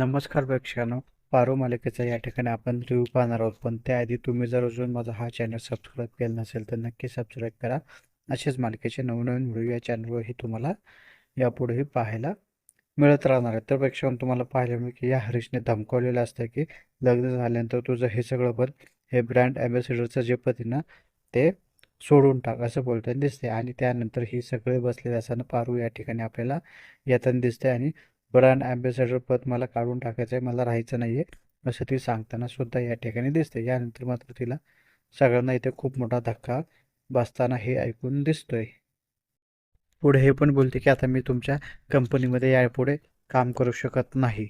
नमस्कार प्रेक्षकांनो पारो मालिकेचा या ठिकाणी आपण रिव्ह्यू पाहणार आहोत. पण त्याआधी तुम्ही जर अजून माझा हा चॅनल सबस्क्राईब केला नसेल तर नक्की सबस्क्राईब करा. असेच मालिकेचे नवनवीन व्हिडिओ या चॅनलवरही तुम्हाला यापुढेही पाहायला मिळत राहणार आहे. तर प्रेक्षकांनो तुम्हाला पाहायला मिळेल की या हरीशने धमकावलेलं असतं की लग्न झाल्यानंतर तुझं हे सगळं पण हे ब्रँड ॲम्बॅसिडरचं जे पद ना ते सोडून टाक असं बोलताना दिसते आणि त्यानंतर ही सगळे बसलेले असताना पारू या ठिकाणी आपल्याला येताना दिसते आणि ब्रँड ॲम्बॅसेडर पद मला काढून टाकायचं आहे मला राहायचं नाही आहे असं ती सांगताना सुद्धा या ठिकाणी दिसते यानंतर मात्र तिला सगळ्यांना इथे खूप मोठा धक्का बसताना हे ऐकून दिसतोय. पुढे हे पण बोलते की आता मी तुमच्या कंपनीमध्ये यापुढे काम करू शकत नाही.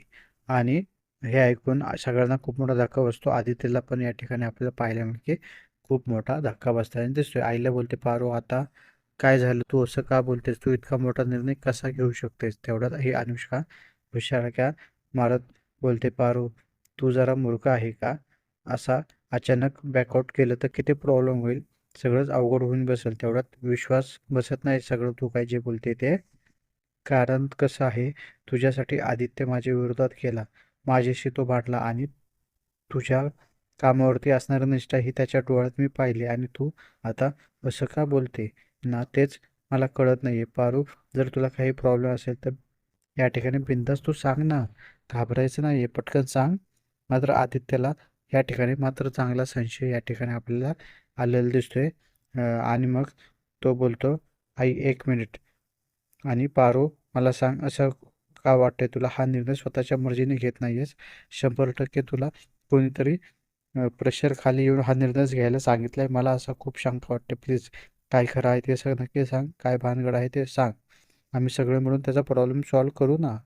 आणि हे ऐकून सगळ्यांना खूप मोठा धक्का बसतो. आदित्यला पण या ठिकाणी आपल्याला पाहायला मिळेल की खूप मोठा धक्का बसताना दिसतोय. आईला बोलते पारो आता काय झालं? तू असं का बोलतेस? तू इतका मोठा निर्णय कसा घेऊ शकतेस? तेवढ्यात हे अनुष्का हुशारक्या मारत बोलते पारू तू जरा मूर्ख आहे का? असा अचानक बॅकआउट केलं तर किती प्रॉब्लेम होईल? सगळंच अवघड होऊन बसेल. तेवढ्यात विश्वास बसत नाही सगळं. तू काय जे बोलते ते कारण कसं आहे? तुझ्यासाठी आदित्य माझ्या विरोधात केला. माझ्याशी तो भांडला आणि तुझ्या कामावरती असणारी निष्ठा ही त्याच्या डोळ्यात मी पाहिली आणि तू आता असं का बोलते? ना तेच मला कळत नाही आहे पारू जर तुला काही प्रॉब्लेम असेल तर या ठिकाणी बिंदास तू सांग ना. घाबरायचं नाही आहे पटकन सांग. मात्र आदित्यला या ठिकाणी मात्र चांगला संशय या ठिकाणी आपल्याला आलेला दिसतोय. आणि मग तो बोलतो आई एक मिनिट आणि पारू मला सांग असं का वाटतंय तुला? हा निर्णय स्वतःच्या मर्जीने घेत नाही आहेस शंभर टक्के तुला कोणीतरी प्रेशर खाली येऊन हा निर्णय घ्यायला सांगितला आहे मला असा खूप शंका वाटते प्लीज काय खरं आहे ते सग नक्की सांग काय भानगड आहे ते सांग. आम्ही सगळे मिळून त्याचा प्रॉब्लेम सॉल्व करू ना?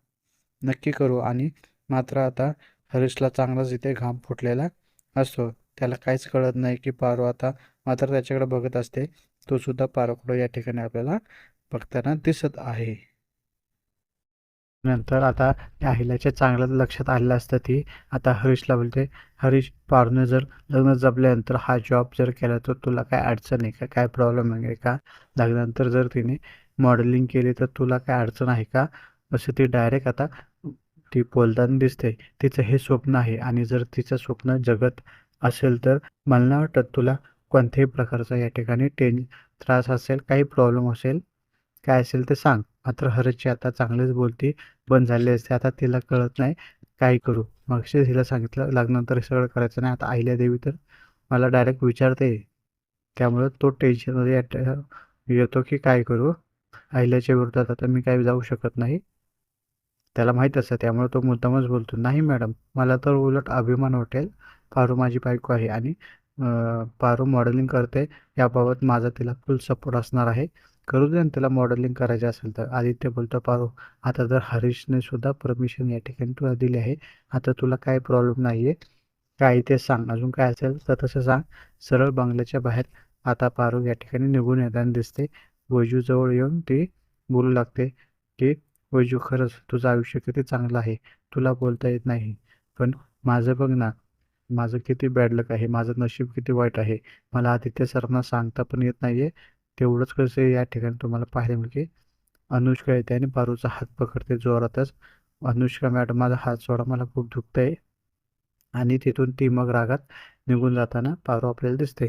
नक्की करू आणि मात्र आता हरीशला चांगलाच इथे घाम फुटलेला असतो. त्याला काहीच कळत नाही की पारो आता मात्र त्याच्याकडे बघत असते. तो सुद्धा पारोकडं या ठिकाणी आपल्याला बघताना दिसत आहे. नंतर आता त्या अहिल्याच्या चांगलं लक्षात आलेलं असतं ती. आता हरीशला बोलते हरीश पारूने जर लग्न जपल्यानंतर हा जॉब जर केला तर तुला काय अडचण आहे का? काय प्रॉब्लेम आहे का? लग्नानंतर जर तिने मॉडेलिंग केली तर तुला काय अडचण आहे का? असं ती डायरेक्ट आता ती बोलताना दिसते. तिचं हे स्वप्न आहे आणि जर तिचं स्वप्न जगत असेल तर मला नाही वाटत तुला कोणत्याही प्रकारचा या ठिकाणी टेन त्रास असेल काही प्रॉब्लेम असेल. काय असेल ते सांग. मात्र हरची आता चांगलेच बोलती बंद झाली असते. आता तिला कळत नाही काय करू. मागशी तिला सांगितलं लग्नानंतर सगळं करायचं नाही. आता आईल्या देवी तर मला डायरेक्ट विचारते. त्यामुळं तो टेन्शनमध्ये येतो की काय करू? आईल्याच्या विरोधात आता मी काय जाऊ शकत नाही. त्याला माहीत असतं. त्यामुळे तो मुद्दामच बोलतो नाही मॅडम मला तर उलट अभिमान वाटेल. पारू माझी बायको आहे आणि पारू मॉडेलिंग करते. याबाबत माझा तिला फुल सपोर्ट असणार आहे. करू दे ना मॉडेलिंग करायचं असेल तर. आदित्य बोलतो पारू आता जर हरीशने सुद्धा परमिशन या ठिकाणी तुला दिली आहे आता तुला काय प्रॉब्लेम नाही आहे काय ते सांग. अजून काय असेल तर तसं सांग. सरळ बंगल्याच्या बाहेर आता पारू या ठिकाणी निघून येताना दिसते. वैजूजवळ येऊन ती बोलू लागते की वैजू खरंच तुझं आयुष्य किती चांगलं आहे. तुला बोलता येत नाही. पण माझं बघ ना माझं किती बॅड लक आहे. माझं नशीब किती वाईट आहे. मला आदित्य सरांना सांगता पण येत नाही आहे तेवढंच कसं या ठिकाणी तुम्हाला पाहायला मिळेल की अनुष्का येते आणि पारूचा हात पकडते जोरातच. अनुष्का मॅडम माझा हात सोडा मला खूप दुखत आहे आणि तिथून ती मग रागात निघून जाताना पारू आपल्याला दिसते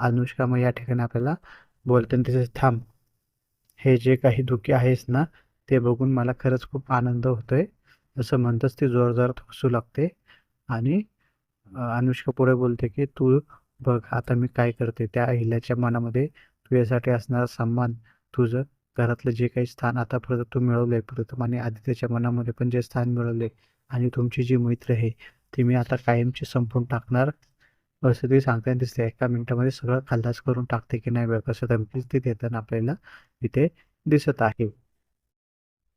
अनुष्का मग या ठिकाणी आपल्याला बोलते तिथे थांब. हे जे काही दुःखी आहेस ना ते बघून मला खरंच खूप आनंद होतोय. असं म्हणतच ती जोरजोरात हसू लागते. आणि अनुष्का पुढे बोलते की तू बघ आता मी काय करते? त्या अहिल्याच्या मनामध्ये तुझ्यासाठी असणारा सन्मान तुझं घरातलं जे काही स्थान आतापर्यंत तू मिळवलंय प्रथम आणि आदित्यच्या मनामध्ये पण जे स्थान मिळवले आणि तुमची जी मैत्री आहे ती मी आता कायमची संपून टाकणार. असं ती सांगताना दिसते एका मिनिटामध्ये सगळं खालदास करून टाकते की नाही बघ कसं धमकीच ती देताना आपल्याला इथे दिसत आहे.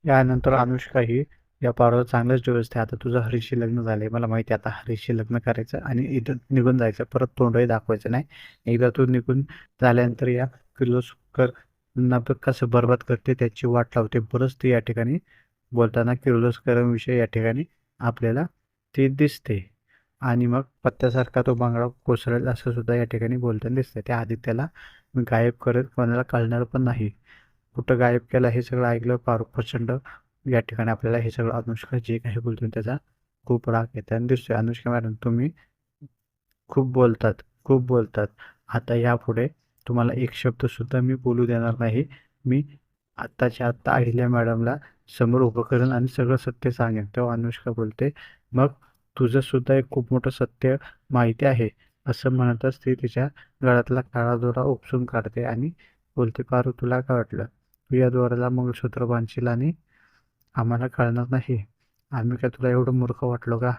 यानंतर अनुष्का ही या पारावर चांगलंच दिवस आता तुझं हरीशी लग्न झालंय. मला माहिती आहे आता हरीशी लग्न करायचं आणि इथं निघून जायचं. परत तोंडही दाखवायचं नाही. एकदा तू निघून झाल्यानंतर या किर्लोस्कर ना कसं बरबाद करते त्याची वाट लावते. बरंच ती या ठिकाणी बोलताना किर्लोस्करांविषयी या ठिकाणी आपल्याला ती दिसते. आणि मग पत्त्यासारखा तो बांगडा कोसळेल असं सुद्धा या ठिकाणी बोलताना दिसतं त्या आधी त्याला गायब करत कोणाला कळणार पण नाही. कुठं गायब केला हे सगळं ऐकलं पारू प्रचंड या ठिकाणी आपल्याला हे सगळं अनुष्का जे काही बोलतो त्याचा खूप राग येताना दिसतोय. अनुष्का मॅडम तुम्ही खूप बोलतात खूप बोलतात. आता यापुढे तुम्हाला एक शब्द सुद्धा मी बोलू देणार नाही. मी आत्ताच्या आत्ता अहिल्या मॅडमला समोर उभं करेन आणि सगळं सत्य सांगेन. तेव्हा अनुष्का बोलते मग तुझं सुद्धा एक खूप मोठं सत्य माहिती आहे असं म्हणतच ती तिच्या गळ्यातला काळा दोरा उपसून काढते आणि बोलते पारू तुला काय वाटलं? तू या दोऱ्याला मंगळसूत्र बांधशील आणि आम्हाला कळणार नाही. आम्ही काय तुला एवढं मूर्ख वाटलो का?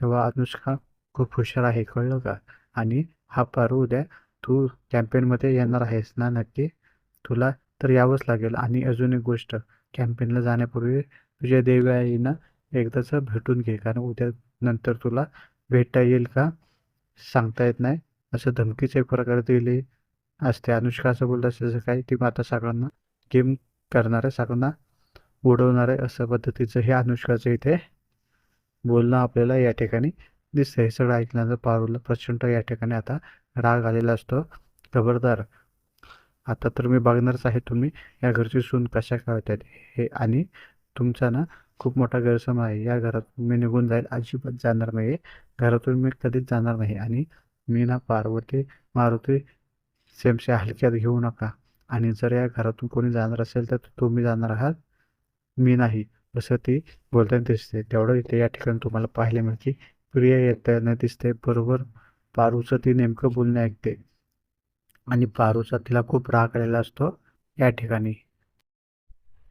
तेव्हा अनुष्का खूप हुशार आहे कळलं का? आणि हा पारू उद्या तू कॅम्पेनमध्ये येणार आहेस ना नक्की? तुला तर यावंच लागेल. आणि अजून एक गोष्ट कॅम्पेनला जाण्यापूर्वी तुझ्या देवी एकदाच भेटून घे कारण उद्या नंतर तुला भेटता येईल का? सांगता येत नाही. असं धमकीचे एक प्रकारे दिली असते. अनुष्का असं बोलत असं जसं काही ती माता सगळ्यांना गेम करणार आहे सगळ्यांना उडवणार आहे असं पद्धतीचं हे अनुष्काचं इथे बोलणं आपल्याला या ठिकाणी दिसतं हे सगळं ऐकल्यानंतर पारूला प्रचंड या ठिकाणी आता राग आलेला असतो. खबरदार. आता तर मी बघणारच आहे तुम्ही. या घरची सून कशा काय होतात हे आणि तुमचा ना खूप मोठा गैरसम आहे. या घरात मी निघून जाईल अजिबात जाणार नाही घरातून मी कधीच जाणार नाही आणि मी ना पार्वती मारुती सेमच्या हलक्यात घेऊ नका. आणि जर या घरातून कोणी जाणार असेल तर तुम्ही जाणार आहात. मी नाही. असं ती बोलताना दिसते. तेवढं इथे या ठिकाणी तुम्हाला पाहायला मिळते प्रिया येताना दिसते. बरोबर पारूचं ती नेमकं बोलणे ऐकते. आणि पारूचा तिला खूप राग आलेला असतो या ठिकाणी.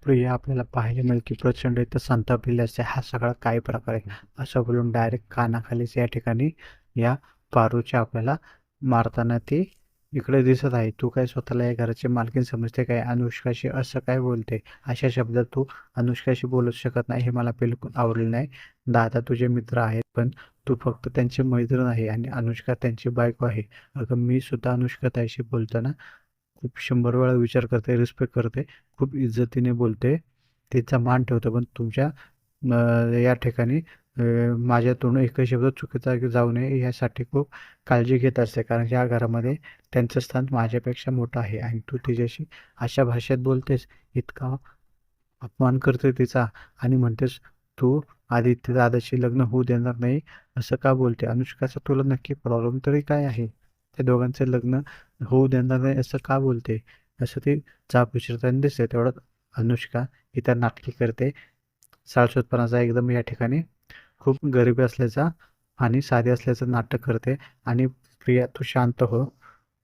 प्रिया आपल्याला पाहायला मिळेल की प्रचंड इथं संतापलेले असते. हा सगळा काय प्रकार आहे? असं बोलून डायरेक्ट कानाखालीच या ठिकाणी या पारूच्या आपल्याला मारताना ती इकडे दिसत आहे. तू काय स्वतःला या घराची मालकीन समजते काय? अनुष्काशी असं काय बोलते? अशा शब्दात तू अनुष्काशी बोलू शकत नाही हे मला बिलकुल आवडले नाही. दादा तुझे मित्र आहेत पण तू फक्त त्यांचे मैत्र आहे आणि अनुष्का त्यांची बायको आहे. अगं मी सुद्धा अनुष्का ताईशी बोलताना खूप शंभर वेळा विचार करते रिस्पेक्ट करते खूप इज्जतीने बोलते. तिचा मान ठेवतो पण तुमच्या या ठिकाणी माझ्यातून एकही शब्द चुकीचा जाऊ नये यासाठी खूप काळजी घेत असते. कारण या घरामध्ये त्यांचं स्थान माझ्यापेक्षा मोठं आहे आणि तू तिच्याशी अशा भाषेत बोलतेस इतका अपमान करते तिचा आणि म्हणतेस तू आदित्य दादाशी लग्न होऊ देणार नाही असं का बोलते? अनुष्काचा तुला नक्की प्रॉब्लेम तरी काय आहे? त्या दोघांचे लग्न होऊ देणार नाही असं का बोलते? असं ती चाप विचारताना दिसते. तेवढं अनुष्का इतर नाटकी करते. साळसोतपणाचा एकदम या ठिकाणी. खूप गरिबी असल्याचा आणि साधी असल्याचं नाटक करते आणि प्रिया तू शांत हो.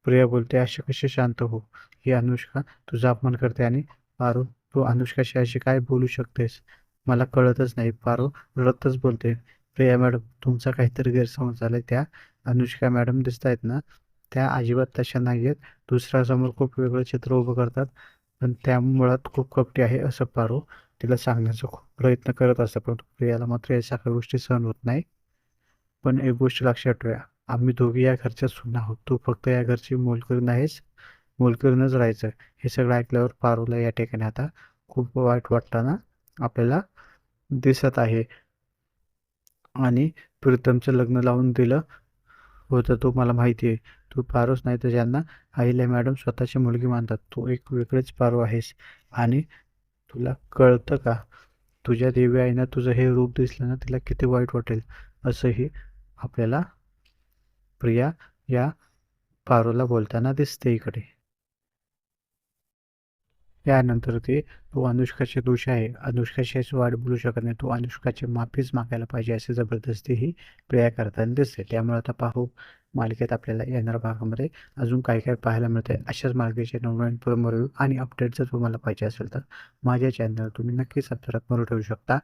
प्रिया बोलते अशी कशी शांत हो? ही अनुष्का तुझा अपमान करते आणि पारू तू अनुष्काशी अशी काय बोलू शकतेस? मला कळतच नाही. पारू रडतच बोलते. प्रिया मॅडम तुमचा काहीतरी गैरसमज झाला त्या अनुष्का मॅडम दिसत आहेत ना? त्या अजिबात तशा नाही आहेत. दुसऱ्यासमोर खूप वेगळं चित्र उभं करतात. पण त्या मुळात खूप कपटी आहे असं पारू तिला सांगण्याचा खूप प्रयत्न करत असतात परंतु प्रियाला मात्र या सगळ्या गोष्टी सहन होत नाही पण एक गोष्ट लक्षात ठेवूया. आम्ही दोघी या घरच्या सुना आहोत. तू फक्त या घरची मोलकरी नाहीस. मोलकरीणच राहायचं. हे सगळं ऐकल्यावर पारूला या ठिकाणी आता खूप वाईट वाटताना आपल्याला दिसत आहे. आणि प्रीतमचं लग्न लावून दिलं होतं तो मला माहिती आहे. तू पारूच नाही तर ज्यांना आईला मॅडम स्वतःची मुलगी मानतात तू एक वेगळेच पारू आहेस. आणि तुला कळतं का? तुझ्या देवी आईनं तुझं हे रूप दिसलं ना तिला किती वाईट वाटेल? असंही आपल्याला प्रिया या पारूला बोलताना दिसते इकडे. यानंतर ते तो अनुष्काचे दोष आहे. अनुष्काशी वाट बोलू शकत नाही. तो अनुष्काची माफीच मागायला पाहिजे असे जबरदस्ती ही प्रिया करताना दिसते. त्यामुळे आता पाहू मालिकेत आपल्याला येणाऱ्या भागामध्ये अजून काय काय पाहायला मिळते अशाच मालिकेचे नवनवीन प्रोमो आणि अपडेट जर तुम्हाला पाहिजे असेल तर माझ्या चॅनल तुम्ही नक्कीच सबस्क्राईब करून ठेवू शकता.